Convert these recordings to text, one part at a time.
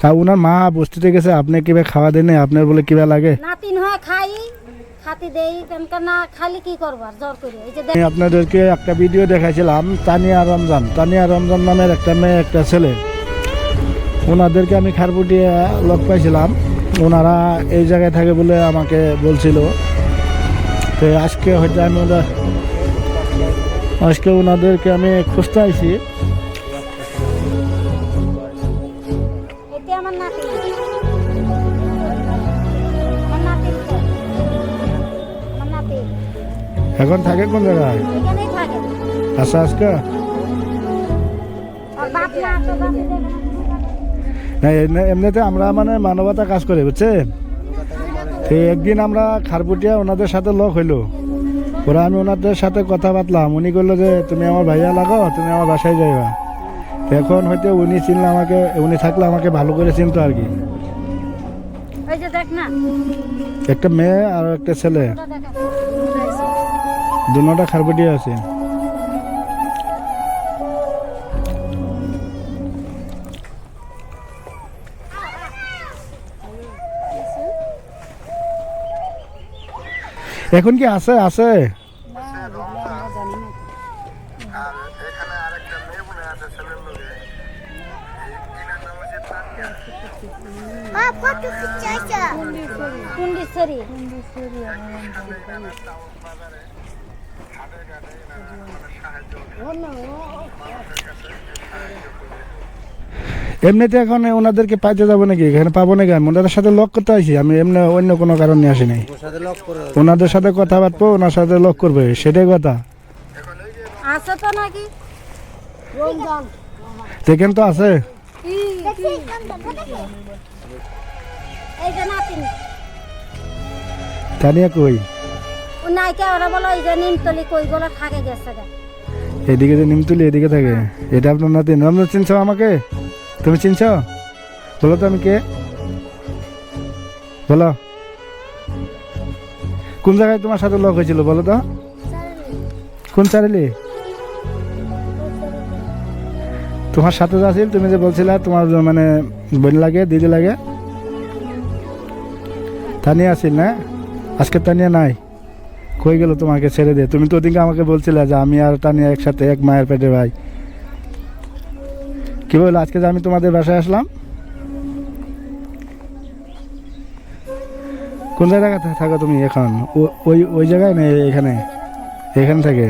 কা ওনার মা বস্তিতে গেছে আপনি কিবা খাওয়া দেন আপনার বলে কিবা লাগে? নাতিন হয় খাই খাতি দেই কেনকা না খালি কি করবার জ্বর করে এই যে আমি আপনাদেরকে একটা ভিডিও দেখাইছিলাম তানিয়া রমজান। তানিয়া রমজান নামের একটা মেয়ে একটা ছেলে। ওনাদেরকে আমি খারপুটিয়ে লোক পাইছিলাম। ওনারা এই জায়গায় থাকে বলে আমাকে বলছিল। তো আজকে হয়তো আমি ওরা আজকে ওনাদেরকে আমি খুঁজতে আইছি। এখন থাকে কোন জায়গায়? আচ্ছা আজকে? না এমনিতে আমরা মানে মানবতা কাজ করে বুঝছে? তো একদিন আমরা খারপুটিয়া ওনাদের সাথে লক হইল। ওরা আমি ওনাদের সাথে কথা বাতলাম। উনি বলল যে তুমি আমার ভাইয়া লাগাও তুমি আমার বাসায় যাইবা। এখন হয়তো উনি চিনলে আমাকে উনি থাকলে আমাকে ভালো করে চিনতো আর কি। একটা মেয়ে আর একটা ছেলে। দুটা খারপুটিয়া আছে। এখন কি আছে? আছে? কুন্ডিশ্বরী এমনিতে এখন ওনাদেরকে পাইতে যাব নাকি? এখানে পাবো নাকি? আমি ওনাদের সাথে লক করতে আইছি আমি এমনি অন্য কোনো কারণ আসি নাই। ওনাদের সাথে কথা বাঁধবো ওনার সাথে লক করবে। সেটাই কথা। আছে তো দেখেন তো আছে। তানিয়া কই? নাইকে ওরা বলো এই যে নিমতলি কই গুলো থাকে গেছে এদিকে যে নিমতুলি এদিকে থাকে। এটা আপনার নাতি রমজান চিনছ আমাকে? তুমি চিনছ? বলো তো আমি কে? বলো। কোন জায়গায় তোমার সাথে লক হয়েছিল বলো তো? কোন চারিলি তোমার সাথে আছিল তুমি যে বলছিলে তোমার মানে বোন লাগে দিদি লাগে তানিয়া আছিল না? আজকে তানিয়া নাই? কই গেল তোমাকে ছেড়ে দে তুমি তো ওদিনকে আমাকে বলছিলে যে আমি আর তানিয়া একসাথে এক মায়ের পেটে ভাই। কি বলল? আজকে যে আমি তোমাদের বাসায় আসলাম? কোন জায়গায় থাকো তুমি এখন? ওই ওই জায়গায় না এখানে? এখানে থাকে?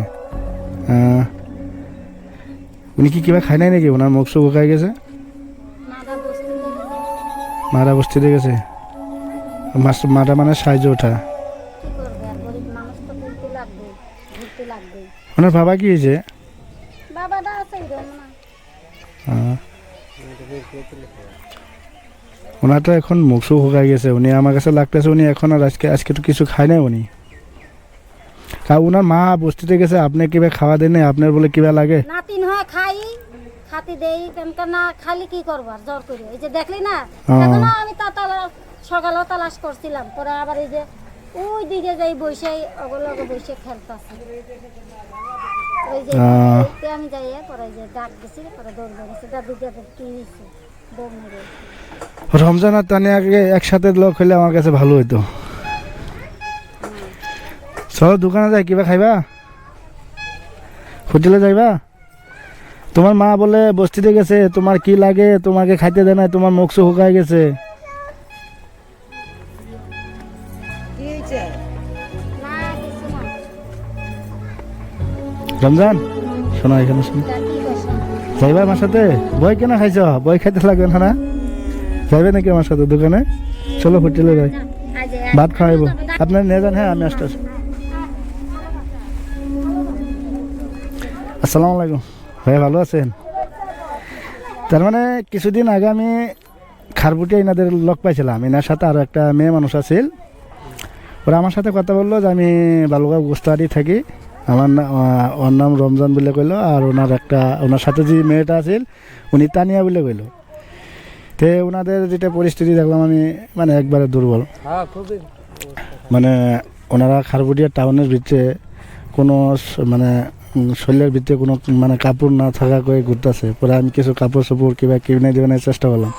উনি কি কিবা খায় নাই নাকি? ওনার মুখ সুখ খাই গেছে? মারা বস্তিতে গেছে? মারা মানে সাহায্য ওঠা কি করবে আর গরিব মানুষ তো ঘুরতে লাগবে ঘুরতে লাগবে ওনার বাবা কি হয়েছে? আহ। ওনার তো এখন মুখ সুখ শুকাই গেছে উনি আমার কাছে লাগতেছে উনি এখন আর আজকে আজকে তো কিছু খায় না উনি। আর ওনার মা বস্তিতে গেছে আপনি কিবা খাওয়া দেন নাই? আপনার বলে কিবা লাগে? নাতিন হয় খাই। খাতি দেই কেনকা না খালি কি করবার জ্বর করে। এই যে দেখলি না? হ্যাঁ। এখন আমি তা সকালেও তালাশ করছিলাম পরে আবার এই যে ওই দিকে যাই বসে ওগুলো বসে খেলতেছে। ওই যে আমি যাই পরে যে ডাক দিছি পরে দৌড় বেড়েছে দাদু দাদু কি হয়েছে দৌড় মেরে রমজান আর তানিয়াকে একসাথে লোক হইলে আমার কাছে ভালো হইতো। চলো দোকানে যাই কিবা খাইবা? হোটেলে যাইবা? তোমার মা বলে বস্তিতে গেছে তোমার কি লাগে? তোমাকে খাইতে দেয় না তোমার মুখ শুকায় গেছে। রমজান? শোনো এখানে শোনো। যাইবা আমার সাথে? বই কেন খাইছ? বই খাইতে লাগবে না না? যাইবে নাকি আমার সাথে দোকানে? চলো হোটেলে যাই। ভাত খাওয়াইবো। আপনার নিয়ে যান হ্যাঁ আমি আসতেছি আসসালামু আলাইকুম। ভাই, ভালো আছেন? তার মানে কিছুদিন আগে আমি খারবুটিয়া ইনাদের লক পাইছিলাম। এনার সাথে আরও একটা মেয়ে মানুষ আছিল। ওরা আমার সাথে কথা বলল যে আমি বালুগাঁও গোস্তাহারি থাকি। আমার ওর নাম রমজান বলে কইলো আর ওনার একটা ওনার সাথে যে মেয়েটা আছিল উনি তানিয়া বলে কইলো। তে ওনাদের যেটা পরিস্থিতি দেখলাম আমি মানে একবারে দুর্বল। মানে ওনারা খারবুটিয়া টাউনের ভিতরে কোনো মানে শরীরের ভিতরে কোনো মানে কাপড় না থাকা করে ঘুরতেছে। পরে আমি কিছু কাপড় চোপড় কিবা কিনে দেওয়ানোর চেষ্টা করলাম।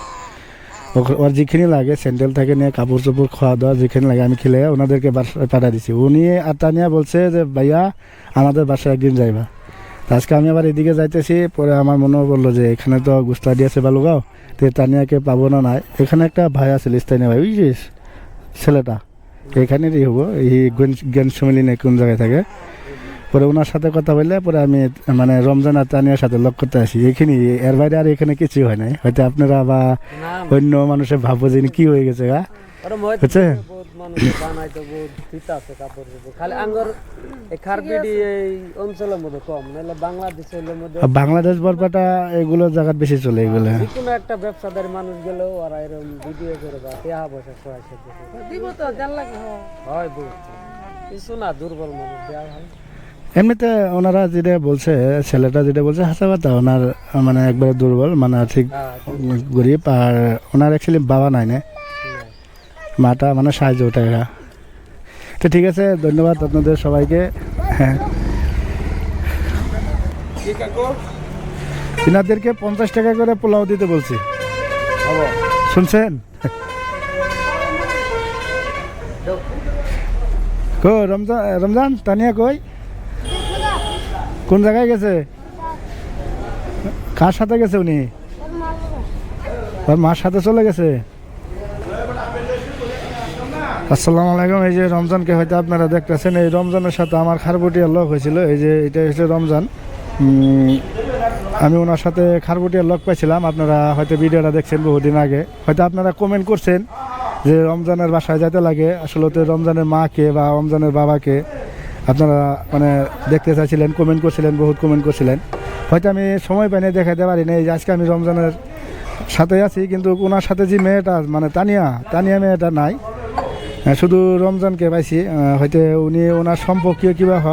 ওর যেখানে লাগে স্যান্ডেল থেকে নিয়ে কাপড় চোপড় খাওয়া দাওয়া যেখানে লাগে, আমি খেলে ওনাদেরকে বাসায় পাঠা দিছি। উনি আর তানিয়া বলছে যে, ভাইয়া, আমাদের বাসায় একদিন যাইবা। আজকে আমি আবার এদিকে যাইতেছি, পরে আমার মনে বলল যে, এখানে তো গুস্তাডি আছে বালুগাঁও, তো তানিয়াকে পাবো না নাই? এখানে একটা ভাই আছে, স্থানীয় ভাই, বুঝছিস? ছেলেটা। এখানেরই হব, এই জ্ঞান নেই কোন জায়গায় থাকে। পরে ওনার সাথে কথা বললে পরে আমি মানে রমজান আর তানিয়ার সাথে লক করতে আসি। এখানে এর বাইরে আর এখানে কিছু হয় নাই। হয়তো আপনারা বা অন্য মানুষের ভাববো যে কি হয়ে গেছে গা কম মধ্যে বাংলাদেশ বরপাটা এগুলো জায়গাত বেশি চলে এগুলো। কোনো একটা ব্যবসাদারি মানুষ গেলেও ওরা এরকম ভিডিও করে বা সহায় দিব তো হয় কিছু না দুর্বল মানুষ দেওয়া হয়। এমনিতে ওনারা যেটা বলছে ছেলেটা যেটা বলছে হাসা কথা ওনার মানে একবারে দুর্বল মানে ঠিক হ্যাঁ, গরিব আর ওনার অ্যাকচুয়ালি বাবা নাই না। মাটা মানে সাহায্য টাকা তো ঠিক আছে ধন্যবাদ আপনাদের সবাইকে। হ্যাঁ। তিনাদেরকে পঞ্চাশ টাকা করে পোলাও দিতে বলছি। শুনছেন? কো রমজান রমজান তানিয়া কই? কোন জায়গায় গেছে? কার সাথে গেছে উনি? মার সাথে চলে গেছে? আসসালামু আলাইকুম, এই যে রমজানকে হয়তো আপনারা দেখতেছেন, এই রমজানের সাথে আমার খারবুটিয়া লক হয়েছিল, এই যে এটা হচ্ছে রমজান। আমি ওনার সাথে খারবুটিয়া লক পাইছিলাম, আপনারা হয়তো ভিডিওটা দেখছেন বহুদিন আগে। হয়তো আপনারা কমেন্ট করছেন যে রমজানের বাসায় যেতে লাগে, আসলে তো রমজানের মাকে বা রমজানের বাবাকে আপনারা মানে দেখতে চাইছিলেন কমেন্ট করছিলেন, বহুত কমেন্ট করছিলেন। হয়তো আমি সময় পাইনি দেখাতে পারি না এই যে আজকে আমি রমজানের সাথে আছি, কিন্তু ওনার সাথে যে মেয়েটা মানে তানিয়া তানিয়া মেয়েটা নাই। শুধু রমজানকে পাইছি হয়তো উনি ওনার সম্পর্কীয় কিবা হ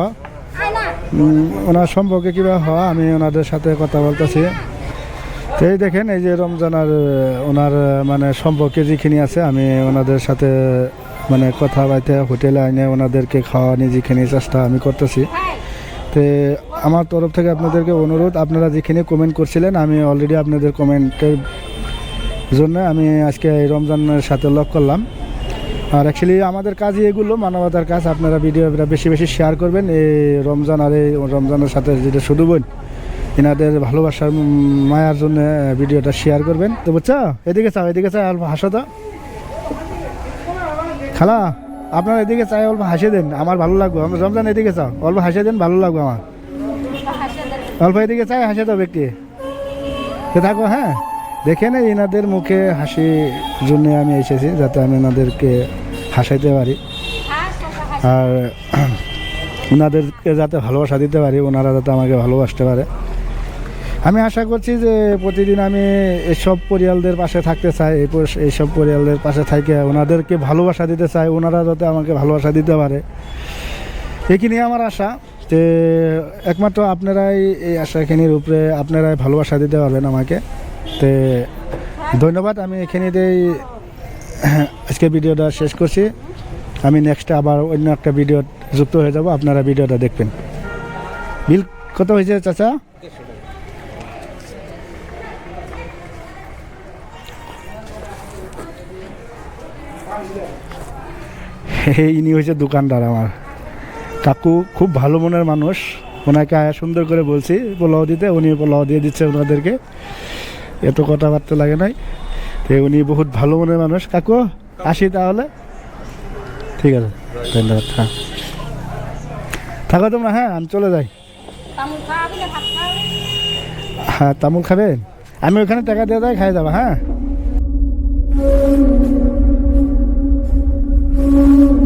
ওনার সম্পর্কে কিবা হ, আমি ওনাদের সাথে কথা বলতেছি। তো এই দেখেন, এই যে রমজান আর ওনার মানে সম্পর্কে যেখানে আছে, আমি ওনাদের সাথে মানে কথা বলতে হোটেলে আইনে ওনাদেরকে খাওয়ানি যেখানে চেষ্টা আমি করতেছি। তো আমার তরফ থেকে আপনাদেরকে অনুরোধ, আপনারা যেখানে কমেন্ট করছিলেন, আমি অলরেডি আপনাদের কমেন্টের জন্য আমি আজকে এই রমজানের সাথে লক করলাম। আর অ্যাকচুয়ালি আমাদের কাজই এগুলো, মানবতার কাজ, আপনারা ভিডিওটা বেশি বেশি শেয়ার করবেন। এই রমজান আর এই রমজানের সাথে যেটা শুধু বোন এনাদের ভালোবাসার মায়ার জন্য ভিডিওটা শেয়ার করবেন। তো বুঝছ? এদিকে চাও এদিকে চাও অল্প হাসো তো। খালা, আপনার এদিকে চাই, অল্প হাসিয়ে দেন, আমার ভালো লাগবে। আমার রমজান এদিকে চাও, অল্প হাসিয়ে দেন, ভালো লাগবে আমার। অল্প এদিকে চাই, হাসে তো ব্যক্তি থাকো হ্যাঁ। দেখে না এনাদের মুখে হাসি জন্য আমি এসেছি, যাতে আমি এনাদেরকে হাসাইতে পারি। আর ওনাদেরকে যাতে ভালোবাসা দিতে পারি ওনারা যাতে আমাকে ভালোবাসতে পারে। আমি আশা করছি যে প্রতিদিন আমি এসব পরিয়ালদের পাশে থাকতে চাই এইসব পরিয়ালদের পাশে থেকে ওনাদেরকে ভালোবাসা দিতে চাই, ওনারা যাতে আমাকে ভালোবাসা দিতে পারে। এখানেই আমার আশা যে একমাত্র আপনারাই এই আশাখানির উপরে আপনারাই ভালোবাসা দিতে পারবেন আমাকে। তে ধন্যবাদ, আমি এখানেতেই আজকে ভিডিওটা শেষ করছি। আমি নেক্সট আবার অন্য একটা ভিডিও যুক্ত হয়ে যাব, আপনারা ভিডিওটা দেখবেন। বিল কত হয়েছে চাচা? ইনি হয়েছে দোকানদার আমার। কাকু খুব ভালো মনের মানুষ। ওনাকে আয়া সুন্দর করে বলছি পোলাও দিতে। উনি পোলাও দিয়ে দিচ্ছে ওনাদেরকে। এত কথাবার্তা লাগে নাই। তো উনি বহুত ভালো মনের মানুষ। কাকু আসি তাহলে। ঠিক আছে ধন্যবাদ হ্যাঁ। থাকো তোমরা হ্যাঁ আমি চলে যাই। হ্যাঁ তামুল খাবেন আমি ওখানে টাকা দিয়ে দেয় খাই যাব হ্যাঁ।